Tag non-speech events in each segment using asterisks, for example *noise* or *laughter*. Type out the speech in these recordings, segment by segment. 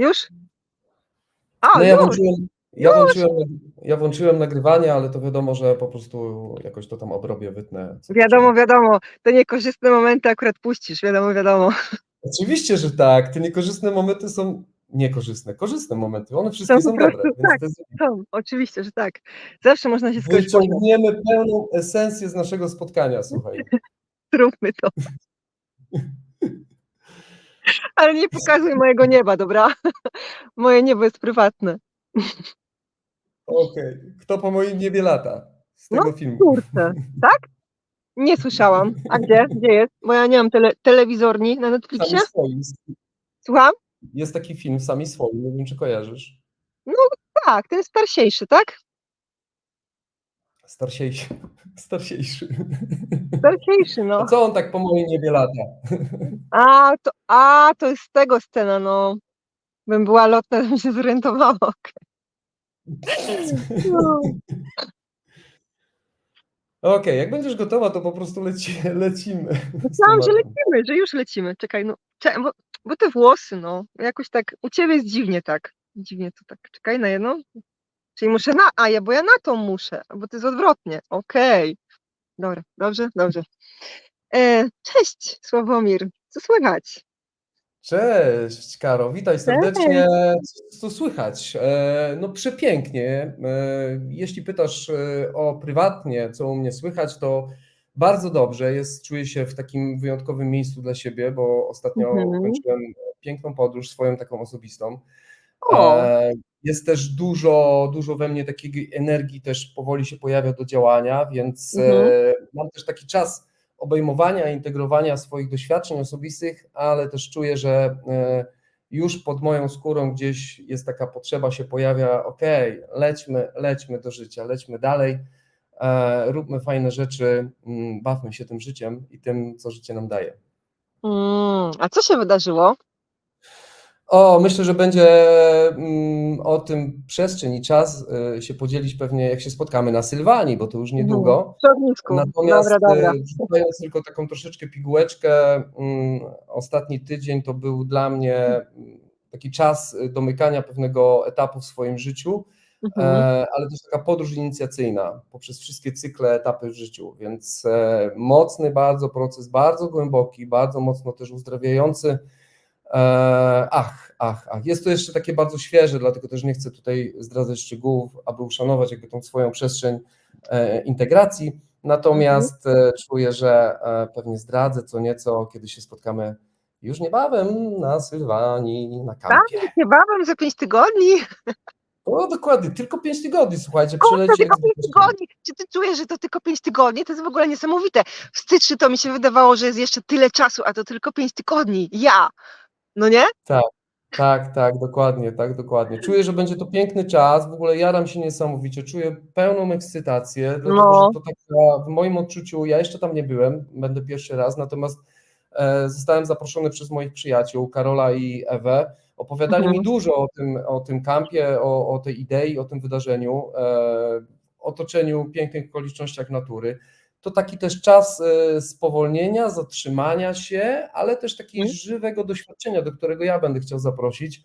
Już? A, No ja już. włączyłem, ja, włączyłem, ja włączyłem nagrywanie, ale to wiadomo, że po prostu jakoś to tam obrobię, wytnę. Wiadomo, wiadomo. Te niekorzystne momenty akurat puścisz, wiadomo, wiadomo. Oczywiście, że tak. Te niekorzystne momenty są niekorzystne. Korzystne momenty. One wszystkie są prostu dobre. Tak. jest... Są, oczywiście, że tak. Zawsze można się pośmiać. Wyciągniemy pełną esencję z naszego spotkania, słuchaj. *laughs* Zróbmy to. *laughs* Ale nie pokazuj mojego nieba, dobra? *laughs* Moje niebo jest prywatne. Okej. Kto po moim niebie lata? Z No, tego filmu. Kurczę, tak? Nie słyszałam. A gdzie? Gdzie jest? Bo ja nie mam tele telewizorni na Netflixie. Sami swoi. Słucham? Jest taki film Sami swoi, nie wiem czy kojarzysz. Tak, ten starsiejszy, tak? Starsiejszy. *laughs* Starsiejszy. Starsiejszy, no. A co on tak po moim niebie lata? A, to, a, to jest z tego scena, no. Bym była lotna, bym się zorientowała. No. Okej, jak będziesz gotowa, to po prostu leci, lecimy. Myślałam, że lecimy, że już lecimy. Czekaj, no. Cze- bo, bo te włosy, no. Jakoś tak, u ciebie jest dziwnie tak. Dziwnie to tak. Czekaj na jedną. Czyli muszę na, a ja, bo ja na tą muszę, bo to jest odwrotnie. Okej. Dobra, dobrze, dobrze. E, cześć, Sławomir. Co słychać? Cześć, Karo, witaj serdecznie. Co słychać? E, No przepięknie. E, Jeśli pytasz e, o prywatnie, co u mnie słychać, to bardzo dobrze. Jest, czuję się w takim wyjątkowym miejscu dla siebie, bo ostatnio Mhm. kończyłem piękną podróż, swoją taką osobistą. O, E, Jest też dużo, dużo we mnie takiej energii też powoli się pojawia do działania, więc e, Mhm. mam też taki czas obejmowania, integrowania swoich doświadczeń osobistych, ale też czuję, że e, już pod moją skórą gdzieś jest taka potrzeba się pojawia, okej, lećmy, lećmy do życia, lećmy dalej, e, róbmy fajne rzeczy, mm, bawmy się tym życiem i tym, co życie nam daje. mm, a co się wydarzyło? O, myślę, że będzie mm, o tym przestrzeń i czas y, się podzielić pewnie, jak się spotkamy na Sylwanii, bo to już niedługo. W ognisku. Natomiast Dobra, dobra. y, tylko taką troszeczkę pigułeczkę, mm, ostatni tydzień to był dla mnie mm, taki czas y, domykania pewnego etapu w swoim życiu, Mhm. e, ale też taka podróż inicjacyjna poprzez wszystkie cykle, etapy w życiu, więc e, mocny bardzo proces, bardzo głęboki, bardzo mocno też uzdrawiający. E, Ach, ach, ach. Jest to jeszcze takie bardzo świeże, dlatego też nie chcę tutaj zdradzać szczegółów, aby uszanować jakby tą swoją przestrzeń e, integracji. Natomiast e, czuję, że e, pewnie zdradzę co nieco, kiedy się spotkamy już niebawem na Sylwanii, na kampie. Niebawem za pięć tygodni. O, dokładnie, tylko 5 tygodni, słuchajcie, przyleci tylko pięć tygodni. Czy ty czujesz, że to tylko pięć tygodni? To jest w ogóle niesamowite. W styczniu to mi się wydawało, że jest jeszcze tyle czasu, a to tylko pięć tygodni. Ja. No nie? Tak, tak, dokładnie, tak, dokładnie. Czuję, że będzie to piękny czas, w ogóle jaram się niesamowicie, czuję pełną ekscytację, dlatego No. że to taka, w moim odczuciu, ja jeszcze tam nie byłem, będę pierwszy raz, natomiast e, zostałem zaproszony przez moich przyjaciół, Karola i Ewę, opowiadali Mhm. mi dużo o tym, o tym kampie, o, o tej idei, o tym wydarzeniu, e, otoczeniu pięknych okolicznościach natury. To taki też czas e, spowolnienia, zatrzymania się, ale też takiego Mhm. żywego doświadczenia, do którego ja będę chciał zaprosić.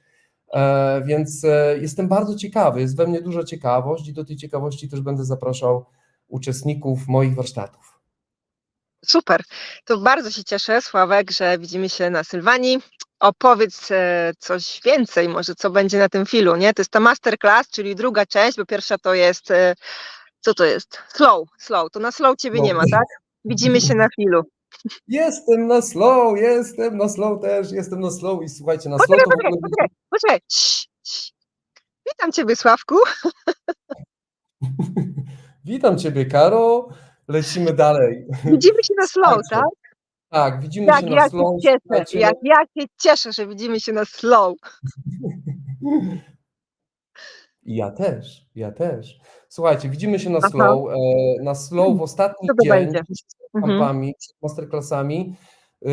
E, Więc e, jestem bardzo ciekawy, jest we mnie duża ciekawość i do tej ciekawości też będę zapraszał uczestników moich warsztatów. Super. To bardzo się cieszę, Sławek, że widzimy się na Sylwanii. Opowiedz coś więcej, może co będzie na tym filu, nie? To jest ta masterclass, czyli druga część, bo pierwsza to jest, co to jest? Slow, slow. To na slow ciebie nie ma, Slow. tak? Widzimy się na filu. Jestem na slow, jestem na slow też, jestem na slow i słuchajcie, na slow Poczekaj, to w poczekaj, ogóle poczekaj, poczekaj. Cii, cii. Witam ciebie, Sławku. *laughs* Witam Ciebie, Karo. Lecimy dalej. Widzimy się na slow, tak? Tak, widzimy Jak się ja na się slow. cieszę, słuchajcie. jak ja się cieszę, że widzimy się na slow. *laughs* Ja też, ja też. Słuchajcie, widzimy się na Aha. slow. e, Na slow w ostatni Co to dzień, będzie? przed Mhm. kampami, przed masterclassami. e,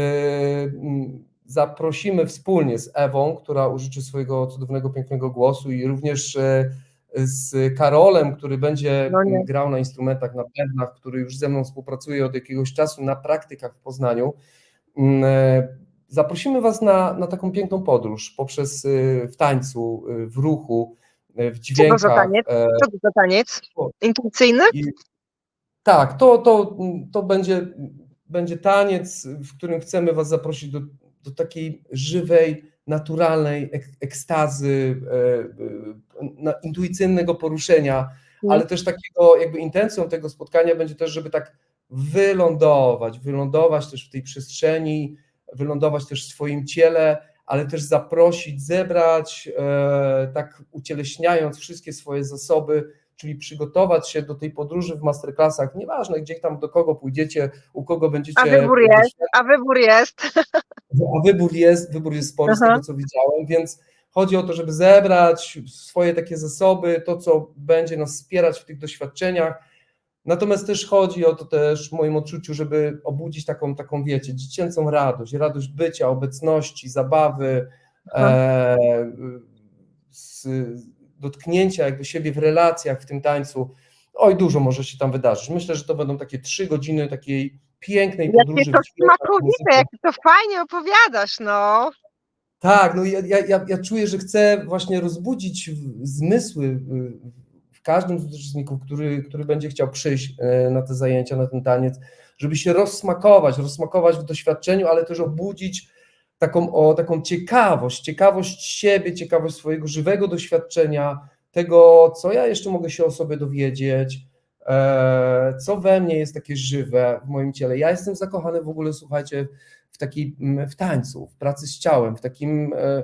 mm, Zaprosimy wspólnie z Ewą, która użyczy swojego cudownego, pięknego głosu i również e, z Karolem, który będzie No mm, grał na instrumentach, na bębnach, który już ze mną współpracuje od jakiegoś czasu na praktykach w Poznaniu. Mm, zaprosimy Was na, na taką piękną podróż poprzez w tańcu, w ruchu, y, w Co to dźwiękach. za taniec? e, Co to za taniec? Intuicyjny? I, tak, to, to, to będzie, będzie taniec, w którym chcemy Was zaprosić do, do takiej żywej, naturalnej ek, ekstazy, e, e, intuicyjnego poruszenia, Mhm. ale też takiego, jakby intencją tego spotkania będzie też, żeby tak wylądować, wylądować też w tej przestrzeni, wylądować też w swoim ciele, ale też zaprosić, zebrać, e, tak ucieleśniając wszystkie swoje zasoby, czyli przygotować się do tej podróży w masterclassach, nieważne gdzie tam, do kogo pójdziecie, u kogo będziecie. A wybór jest, a wybór jest. A wybór jest, wybór jest spory z tego, co widziałem, więc chodzi o to, żeby zebrać swoje takie zasoby, to, co będzie nas wspierać w tych doświadczeniach. Natomiast też chodzi o to też w moim odczuciu, żeby obudzić taką, taką wiecie, dziecięcą radość, radość bycia, obecności, zabawy, e, z, dotknięcia jakby siebie w relacjach w tym tańcu. Oj, dużo może się tam wydarzyć. Myślę, że to będą takie trzy godziny takiej pięknej podróży. Jakie to smakowite, jak to fajnie opowiadasz, no. Tak, no ja, ja, ja, czuję, że chcę właśnie rozbudzić zmysły każdym z uczestników, który, który będzie chciał przyjść e, na te zajęcia, na ten taniec, żeby się rozsmakować, rozsmakować w doświadczeniu, ale też obudzić taką, o, taką ciekawość, ciekawość siebie, ciekawość swojego żywego doświadczenia, tego, co ja jeszcze mogę się o sobie dowiedzieć, e, co we mnie jest takie żywe w moim ciele. Ja jestem zakochany w ogóle, słuchajcie, w takiej, mm, w tańcu, w pracy z ciałem, w takim, e,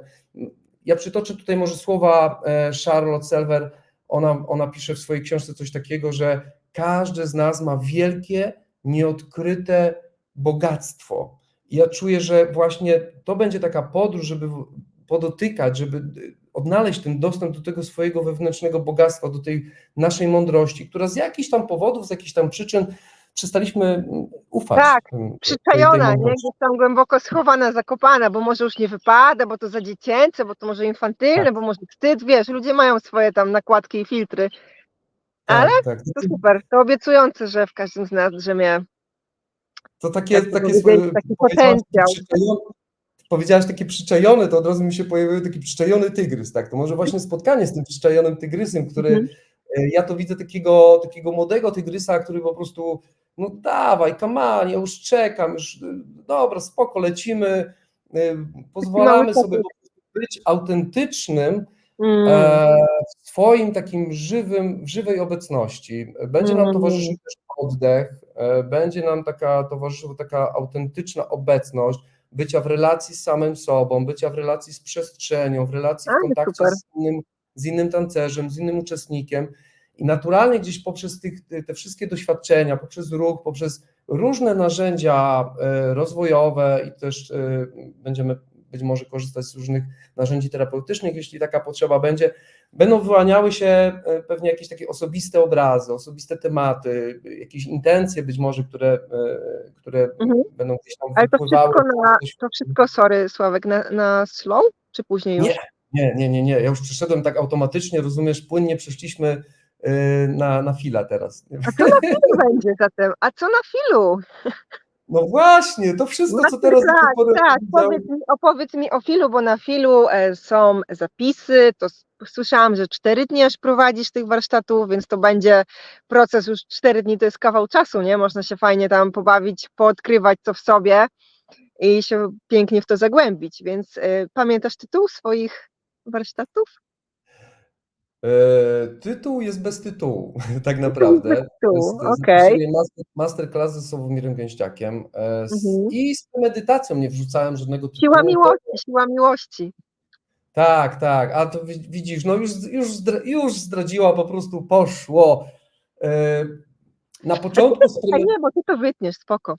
ja przytoczę tutaj może słowa Charlotte Selver, ona, ona pisze w swojej książce coś takiego, że każdy z nas ma wielkie, nieodkryte bogactwo. I ja czuję, że właśnie to będzie taka podróż, żeby podotykać, żeby odnaleźć ten dostęp do tego swojego wewnętrznego bogactwa, do tej naszej mądrości, która z jakichś tam powodów, z jakichś tam przyczyn przestaliśmy mm, ufać. Tak, Przyczajona, nie? Gdzieś tam głęboko schowana, zakopana, bo może już nie wypada, bo to za dziecięce, bo to może infantylne, Tak. bo może wstyd, wiesz, ludzie mają swoje tam nakładki i filtry. Ale tak, tak. To super, to obiecujące, że w każdym z nas drzemie To takie, to takie swoje, taki potencjał. powiedziałaś takie przyczajone, to od razu mi się pojawił taki przyczajony tygrys, tak? To może właśnie spotkanie z tym przyczajonym tygrysem, który Mhm. e, ja to widzę takiego, takiego młodego tygrysa, który po prostu no dawaj, kaman, ja już czekam, już dobra, spoko, lecimy, y, pozwalamy sobie być autentycznym Mm. e, w swoim takim żywym, w żywej obecności. Będzie nam Mm. towarzyszył też oddech, e, będzie nam taka towarzyszyła taka autentyczna obecność bycia w relacji z samym sobą, bycia w relacji z przestrzenią, w relacji w kontakcie super. z innym, z innym tancerzem, z innym uczestnikiem. I naturalnie gdzieś poprzez tych, te- wszystkie doświadczenia, poprzez ruch, poprzez różne narzędzia e, rozwojowe i też e, będziemy być może korzystać z różnych narzędzi terapeutycznych, jeśli taka potrzeba będzie, będą wyłaniały się e, pewnie jakieś takie osobiste obrazy, osobiste tematy, jakieś intencje być może, które, które Mhm. będą gdzieś tam Ale to wszystko, na, to wszystko, sorry Sławek, na, na slow, czy później już? Nie, nie, nie, nie, nie, ja już przeszedłem tak automatycznie, rozumiesz, płynnie przeszliśmy na, na fila teraz. A co na filu będzie zatem? A co na filu? No właśnie, to wszystko, co teraz do tak, pory tak, powiedziałem, powiedz mi, opowiedz mi o filu, bo na filu e, są zapisy, to słyszałam, że cztery dni aż prowadzisz tych warsztatów, więc to będzie proces już cztery dni, to jest kawał czasu, nie? Można się fajnie tam pobawić, poodkrywać co w sobie i się pięknie w to zagłębić, więc e, pamiętasz tytuł swoich warsztatów? E, Tytuł jest bez tytułu, *laughs* tak naprawdę. tytułu, To jest- okej. zapisuję master, masterclass ze Sławomirem Gęściakiem e, z, Mhm. i z medytacją nie wrzucałem żadnego tytułu. Siła miłości, siła miłości. Tak, tak, a to wi- widzisz, no już, już, już zdradziła, po prostu poszło. E, Na początku z nie, bo ty to wytniesz, spoko.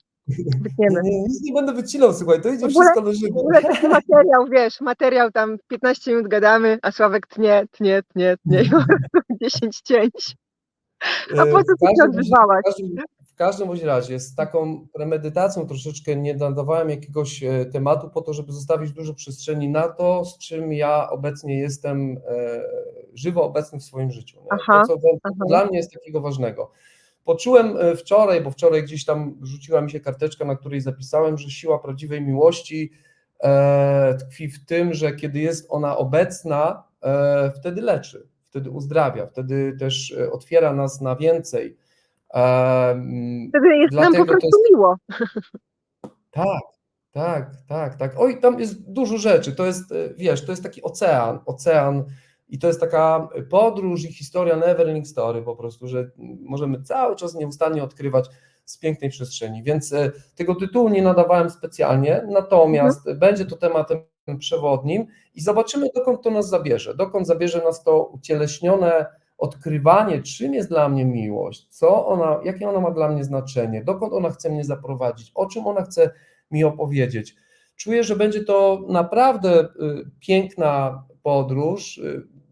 Wytniemy. nie, nic nie będę wycinał, słuchaj, to idzie ogóle- wszystko na W żywo. ogóle taki materiał, wiesz, materiał tam 15 minut gadamy, a Sławek tnie, tnie, tnie, tnie i po prostu *laughs* 10 cięć. A po co E, W ty się odzywałaś? w każdym- bądź razie z taką premedytacją troszeczkę nie nadawałem jakiegoś e, tematu po to, żeby zostawić dużo przestrzeni na to, z czym ja obecnie jestem e, żywo obecny w swoim życiu. Aha, To, co aha. dla mnie jest takiego ważnego. Poczułem e, wczoraj, bo wczoraj gdzieś tam rzuciła mi się karteczka, na której zapisałem, że siła prawdziwej miłości e, tkwi w tym, że kiedy jest ona obecna, e, wtedy leczy, wtedy uzdrawia, wtedy też otwiera nas na więcej. Em, Wtedy jest nam po prostu jest- miło. Tak, tak, tak, tak. Oj, tam jest dużo rzeczy. To jest, wiesz, to jest taki ocean, ocean i to jest taka podróż i historia neverending story po prostu, że możemy cały czas nieustannie odkrywać z pięknej przestrzeni. Więc e, tego tytułu nie nadawałem specjalnie, natomiast będzie to tematem przewodnim i zobaczymy, dokąd to nas zabierze. Dokąd zabierze nas to ucieleśnione odkrywanie, czym jest dla mnie miłość, co ona, jakie ona ma dla mnie znaczenie, dokąd ona chce mnie zaprowadzić, o czym ona chce mi opowiedzieć. Czuję, że będzie to naprawdę y, piękna podróż.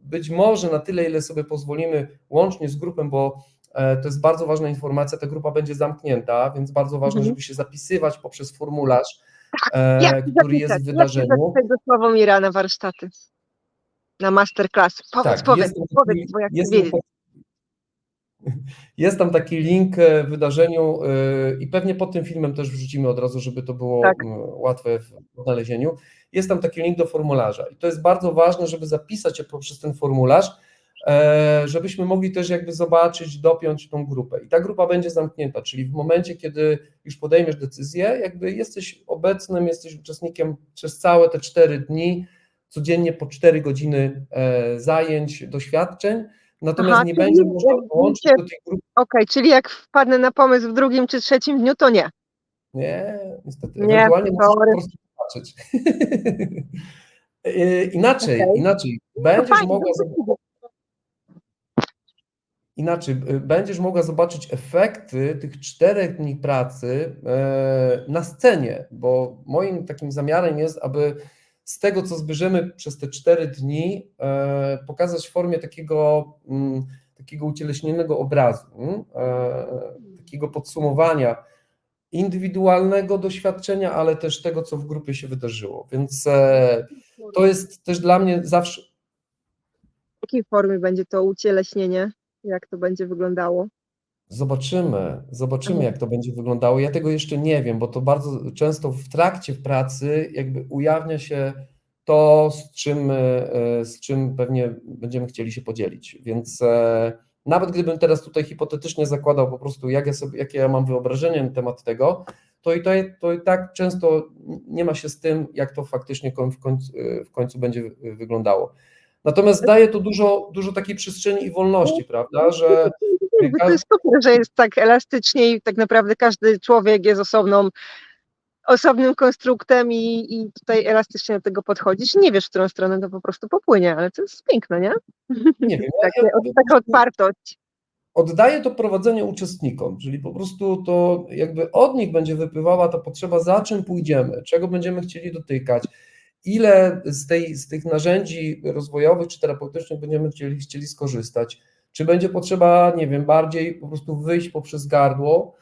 Być może na tyle, ile sobie pozwolimy, łącznie z grupą, bo e, to jest bardzo ważna informacja. Ta grupa będzie zamknięta, więc bardzo ważne, Mhm. żeby się zapisywać poprzez formularz, e, Jak się który jest w Jak się wydarzeniu. do Sławomira na warsztaty? Na masterclass. Powiedz, Tak, powiedz, tam powiedz, taki- bo ja chcę jest wiedzieć. *laughs* Jest tam taki link e, w wydarzeniu e, i pewnie pod tym filmem też wrzucimy od razu, żeby to było Tak. m, łatwe w odnalezieniu. Jest tam taki link do formularza i to jest bardzo ważne, żeby zapisać się poprzez ten formularz, e, żebyśmy mogli też jakby zobaczyć, dopiąć tą grupę. I ta grupa będzie zamknięta, czyli w momencie, kiedy już podejmiesz decyzję, jakby jesteś obecnym, jesteś uczestnikiem przez całe te cztery dni, codziennie po cztery godziny e, zajęć, doświadczeń, natomiast Aha, nie będzie można dołączyć wiecie- do tej grupy Okej, czyli jak wpadnę na pomysł w drugim czy trzecim dniu, to nie. Nie, niestety. Nie, Ewentualnie sorry. po prostu zobaczyć. Yy, *laughs* inaczej, Okej. inaczej. Będziesz fajnie, mogła, inaczej, będziesz mogła zobaczyć efekty tych czterech dni pracy yy, na scenie, bo moim takim zamiarem jest, aby z tego, co zbierzemy przez te cztery dni, yy, pokazać w formie takiego, mm, takiego ucieleśnionego obrazu, takiego podsumowania indywidualnego doświadczenia, ale też tego, co w grupie się wydarzyło. Więc e, to jest też dla mnie zawsze. W jakiej formie będzie to ucieleśnienie? Jak to będzie wyglądało? Zobaczymy, zobaczymy, jak to będzie wyglądało. Ja tego jeszcze nie wiem, bo to bardzo często w trakcie pracy jakby ujawnia się to, z czym, e, z czym pewnie będziemy chcieli się podzielić. Więc e, nawet gdybym teraz tutaj hipotetycznie zakładał po prostu, jak ja sobie, jakie ja mam wyobrażenie na temat tego, to i, to, to i tak często nie ma się z tym, jak to faktycznie w końcu, w końcu będzie wy- wyglądało. Natomiast daje to dużo, dużo takiej przestrzeni i wolności, prawda, że *laughs* to jest super, że jest tak elastycznie i tak naprawdę każdy człowiek jest osobną, osobnym konstruktem i, i tutaj elastycznie do tego podchodzisz. Nie wiesz, w którą stronę to po prostu popłynie, ale to jest piękne, nie? nie wiem, *laughs* ja, Takie, ja, taka otwartość. oddaję to prowadzenie uczestnikom, czyli po prostu to jakby od nich będzie wypływała ta potrzeba, za czym pójdziemy, czego będziemy chcieli dotykać, ile z, tej, z tych narzędzi rozwojowych czy terapeutycznych będziemy chcieli, chcieli skorzystać, czy będzie potrzeba, nie wiem, bardziej po prostu wyjść poprzez gardło,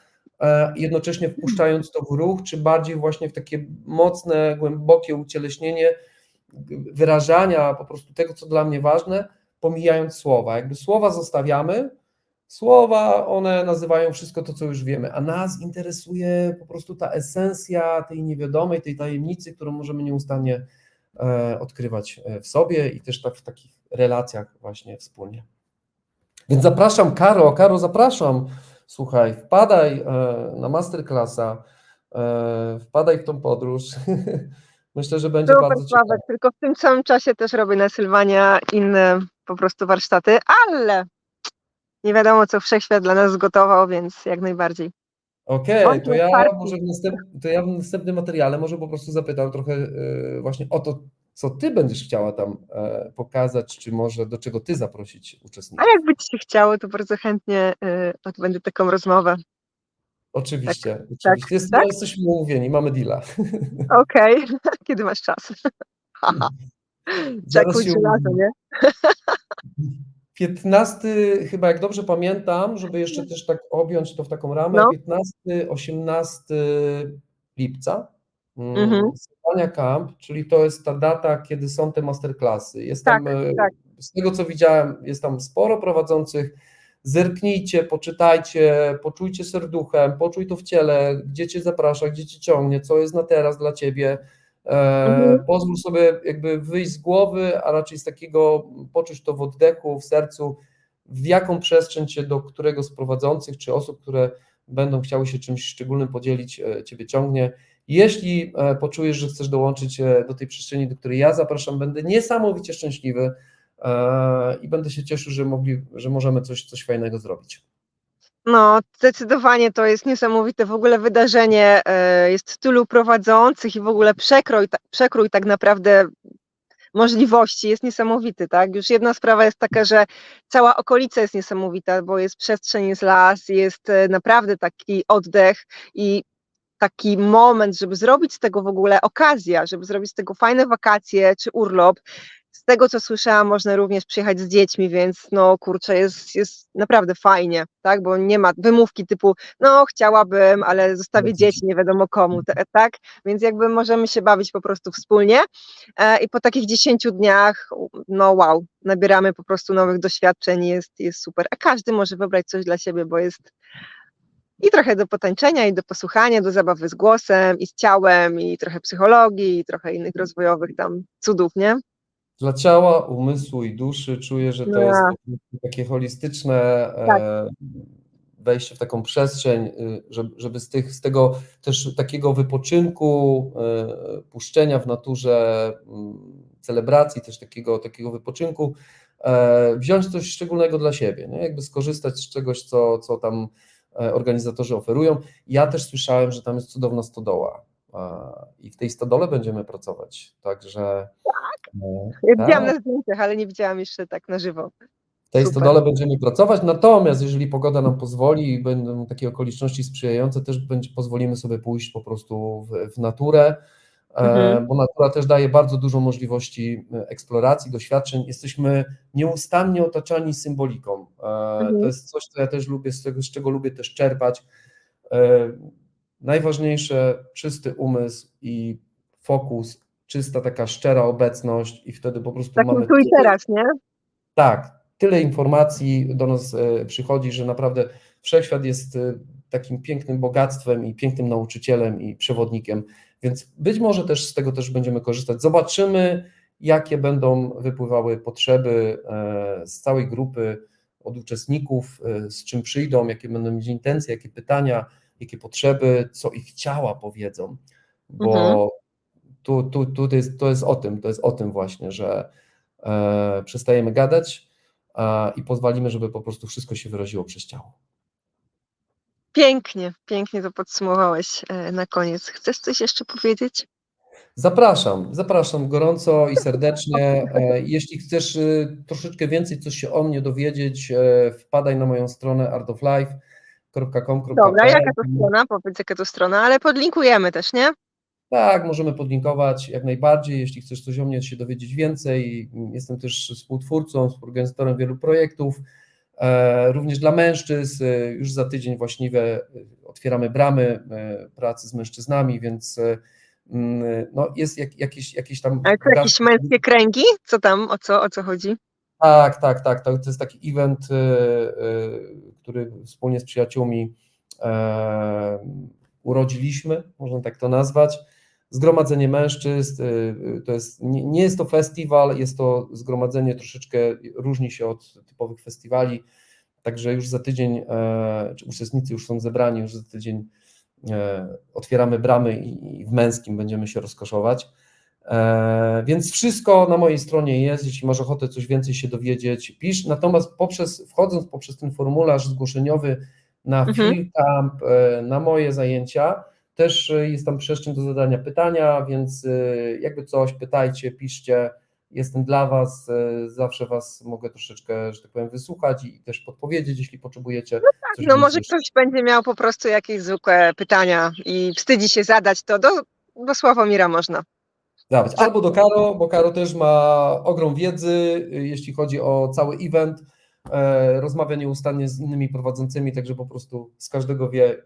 jednocześnie wpuszczając to w ruch, czy bardziej właśnie w takie mocne, głębokie ucieleśnienie wyrażania po prostu tego, co dla mnie ważne, pomijając słowa. Jakby słowa zostawiamy, Słowa, one nazywają wszystko to, co już wiemy, a nas interesuje po prostu ta esencja tej niewiadomej, tej tajemnicy, którą możemy nieustannie e, odkrywać e, w sobie i też tak w takich relacjach właśnie wspólnie. Więc zapraszam, Karo, Karo, zapraszam. Słuchaj, wpadaj e, na masterclassa, e, wpadaj w tą podróż. *laughs* Myślę, że będzie Super, bardzo ciekawe. Tylko w tym samym czasie też robię na Sylwania inne po prostu warsztaty, ale nie wiadomo, co wszechświat dla nas zgotował, więc jak najbardziej. Okej, Bądź to ja może w następ, to ja w następnym materiale może po prostu zapytam trochę e, właśnie o to, co ty będziesz chciała tam e, pokazać, czy może do czego ty zaprosić A uczestników. jakby ci się chciało, to bardzo chętnie y, odbędę taką rozmowę. Oczywiście, tak, oczywiście. Jest, tak. jesteśmy umówieni, mamy deala. *laughs* Okej, *laughs* kiedy masz czas? *laughs* Się żelazo, umówimy. nie? 15, chyba jak dobrze pamiętam, żeby jeszcze też tak objąć to w taką ramę, No. 15, 18 lipca. Mm, Mhm. Sylwania Camp, czyli to jest ta data, kiedy są te masterclassy. Jest Tak, tam, e, tak. z tego co widziałem, jest tam sporo prowadzących. Zerknijcie, poczytajcie, poczujcie serduchem, poczuj to w ciele, gdzie cię zaprasza, gdzie cię ciągnie, co jest na teraz dla ciebie. E, Mhm. Pozwól sobie jakby wyjść z głowy, a raczej z takiego poczuć to w oddechu, w sercu, w jaką przestrzeń cię do którego z prowadzących czy osób, które będą chciały się czymś szczególnym podzielić, e, ciebie ciągnie. Jeśli e, poczujesz, że chcesz dołączyć e, do tej przestrzeni, do której ja zapraszam, będę niesamowicie szczęśliwy e, i będę się cieszył, że, mogli, że możemy coś, coś fajnego zrobić. No, zdecydowanie to jest niesamowite w ogóle wydarzenie. Jest tylu prowadzących i w ogóle przekrój, ta- przekrój tak naprawdę możliwości jest niesamowity, tak? Już jedna sprawa jest taka, że cała okolica jest niesamowita, bo jest przestrzeń, jest las, jest naprawdę taki oddech i taki moment, żeby zrobić z tego w ogóle okazja, żeby zrobić z tego fajne wakacje czy urlop. Z tego, co słyszałam, można również przyjechać z dziećmi, więc no kurczę, jest, jest naprawdę fajnie, tak? Bo nie ma wymówki typu, no chciałabym, ale zostawię dzieci nie wiadomo komu, tak? Więc jakby możemy się bawić po prostu wspólnie e, i po takich 10 dniach, no wow, nabieramy po prostu nowych doświadczeń, jest, jest super. A każdy może wybrać coś dla siebie, bo jest i trochę do potańczenia, i do posłuchania, do zabawy z głosem, i z ciałem, i trochę psychologii, i trochę innych rozwojowych tam cudów, nie? Dla ciała, umysłu i duszy czuję, że to No. jest takie holistyczne Tak. e, wejście w taką przestrzeń, y, żeby, żeby z, tych, z tego też takiego wypoczynku, e, puszczenia w naturze, celebracji też takiego, takiego wypoczynku, e, wziąć coś szczególnego dla siebie, nie? jakby skorzystać z czegoś, co, co tam organizatorzy oferują. Ja też słyszałem, że tam jest cudowna stodoła e, i w tej stodole będziemy pracować, także... e, Ja widziałam tak. na zdjęciach, ale nie widziałam jeszcze tak na żywo. W tej Super. stodole będziemy pracować, natomiast jeżeli pogoda nam pozwoli i będą takie okoliczności sprzyjające, też będzie, pozwolimy sobie pójść po prostu w, w naturę, e, Mhm. bo natura też daje bardzo dużo możliwości e, eksploracji, doświadczeń. Jesteśmy nieustannie otaczani symboliką. E, Mhm. To jest coś, co ja też lubię, z, tego, z czego lubię też czerpać. E, Najważniejsze, czysty umysł i fokus, czysta taka szczera obecność i wtedy po prostu Takim mamy tu i teraz, nie? tak, tyle informacji do nas e, przychodzi, że naprawdę wszechświat jest e, takim pięknym bogactwem i pięknym nauczycielem i przewodnikiem, więc być może też z tego też będziemy korzystać. Zobaczymy, jakie będą wypływały potrzeby e, z całej grupy od uczestników, e, z czym przyjdą, jakie będą mieć intencje, jakie pytania, jakie potrzeby, co ich ciała powiedzą, bo Mhm. tu, tu, tu to, jest, to jest o tym, to jest o tym właśnie, że e, przestajemy gadać a, i pozwolimy, żeby po prostu wszystko się wyraziło przez ciało. Pięknie, pięknie to podsumowałeś e, na koniec. Chcesz coś jeszcze powiedzieć? Zapraszam, zapraszam gorąco i serdecznie. E, Jeśli chcesz y, troszeczkę więcej coś się o mnie dowiedzieć, e, wpadaj na moją stronę artoflife.com.pl. Dobra, jaka to strona? Powiedz, jaka to strona, ale podlinkujemy też, nie? Tak, możemy podlinkować jak najbardziej. Jeśli chcesz coś o mnie się dowiedzieć więcej, jestem też współtwórcą, współorganizatorem wielu projektów, e, również dla mężczyzn. E, Już za tydzień właściwie e, otwieramy bramy e, pracy z mężczyznami, więc e, mm, no, jest jak, jakieś, jakieś tam. Ale to jakieś męskie kręgi? Co tam, o co, o co chodzi? tak, tak, tak. To jest taki event, e, e, który wspólnie z przyjaciółmi e, urodziliśmy, można tak to nazwać. Zgromadzenie mężczyzn, e, e, to jest, nie, jest to festiwal, jest to zgromadzenie troszeczkę różni się od typowych festiwali, także już za tydzień, e, czy uczestnicy już są zebrani, już za tydzień e, otwieramy bramy i, w męskim będziemy się rozkoszować. E, Więc wszystko na mojej stronie jest, jeśli masz ochotę coś więcej się dowiedzieć, pisz. Natomiast poprzez, wchodząc poprzez ten formularz zgłoszeniowy na Mhm. Camp, na moje zajęcia, też e, jest tam przestrzeń do zadania pytania, więc e, jakby coś, pytajcie, piszcie. Jestem dla Was, e, zawsze Was mogę troszeczkę, że tak powiem, wysłuchać i też podpowiedzieć, jeśli potrzebujecie. coś No może ktoś będzie miał po prostu jakieś zwykłe pytania i wstydzi się zadać, to do, do Sławomira można. Dawać. Albo do Karo, bo Karo też ma ogrom wiedzy, y, jeśli chodzi o cały event. E, Rozmawia nieustannie z innymi prowadzącymi, także po prostu z każdego wie y,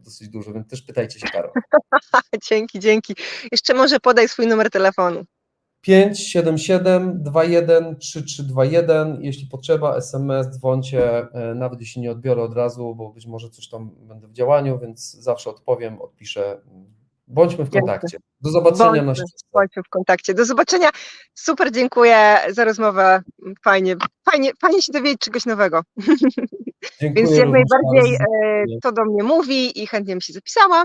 dosyć dużo, więc też pytajcie się Karo. *laughs* Dzięki, dzięki. Jeszcze może podaj swój numer telefonu. 577 21 3321, jeśli potrzeba, SMS, dzwońcie, e, nawet jeśli nie odbiorę od razu, bo być może coś tam będę w działaniu, więc zawsze odpowiem, odpiszę. Bądźmy w kontakcie. Do zobaczenia na Bądźmy, bądźmy w kontakcie. Do zobaczenia. Super, dziękuję za rozmowę. Fajnie, fajnie, fajnie się dowiedzieć czegoś nowego. *laughs* Więc jak najbardziej bardzo. e, to do mnie mówi i chętnie bym się zapisała.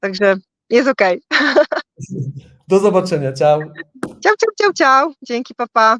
Także jest okej. *laughs* Do zobaczenia. Ciao. Ciao, ciao, ciao, ciao. Dzięki, papa.